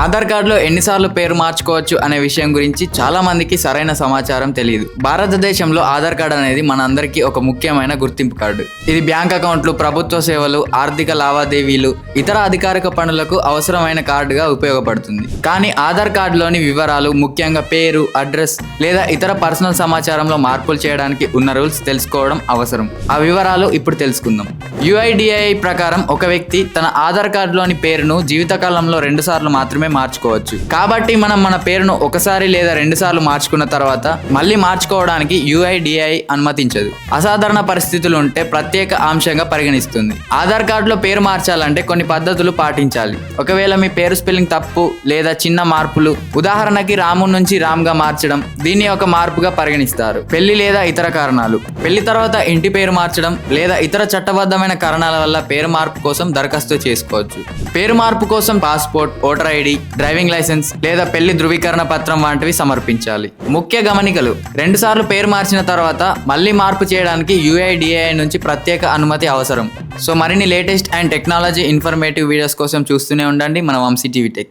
ఆధార్ కార్డులో ఎన్నిసార్లు పేరు మార్చుకోవచ్చు అనే విషయం గురించి చాలా మందికి సరైన సమాచారం తెలియదు. భారతదేశంలో ఆధార్ కార్డు అనేది మన అందరికీ ఒక ముఖ్యమైన గుర్తింపు కార్డు. ఇది బ్యాంక్ అకౌంట్లు ప్రభుత్వ సేవలు ఆర్థిక లావాదేవీలు ఇతర అధికారిక పనులకు అవసరమైన కార్డుగా ఉపయోగపడుతుంది. కానీ ఆధార్ కార్డులోని వివరాలు ముఖ్యంగా పేరు అడ్రస్ లేదా ఇతర పర్సనల్ సమాచారంలో మార్పులు చేయడానికి ఉన్న రూల్స్ తెలుసుకోవడం అవసరం. ఆ వివరాలు ఇప్పుడు తెలుసుకుందాం. యుఐడిఐ ప్రకారం ఒక వ్యక్తి తన ఆధార్ కార్డులోని పేరును జీవితకాలంలో రెండు సార్లు మాత్రమే మార్చుకోవచ్చు. కాబట్టి మనం మన పేరును ఒకసారి లేదా రెండు సార్లు మార్చుకున్న తర్వాత మళ్ళీ మార్చుకోవడానికి యుఐడిఐ అనుమతించదు. అసాధారణ పరిస్థితులు ఉంటే ప్రత్యేక అంశంగా పరిగణిస్తుంది. ఆధార్ కార్డులో పేరు మార్చాలంటే కొన్ని పద్ధతులు పాటించాలి. ఒకవేళ మీ పేరు స్పెల్లింగ్ తప్పు లేదా చిన్న మార్పులు ఉదాహరణకి రాము నుంచి రామ్గా మార్చడం దీన్ని ఒక మార్పుగా పరిగణిస్తారు. పెళ్ళి లేదా ఇతర కారణాలు. పెళ్ళి తర్వాత ఇంటి పేరు మార్చడం లేదా ఇతర చట్టబద్ధమైన కారణాల వల్ల పేరు మార్పు కోసం దరఖాస్తు చేసుకోవచ్చు. పేరు మార్పు కోసం passport voter ID driving licence లేదా పెళ్ళి ధృవీకరణ పత్రం వంటివి సమర్పించాలి. ముఖ్య గమనికలు. రెండు సార్లు పేరు మార్చిన తర్వాత మళ్ళీ మార్పు చేయడానికి యుఐడిఐ నుంచి ప్రత్యేక అనుమతి అవసరం. సో మరిన్ని latest and technology informative videos కోసం చూస్తూనే ఉండండి. మన వంశీ టీవీ టెక్.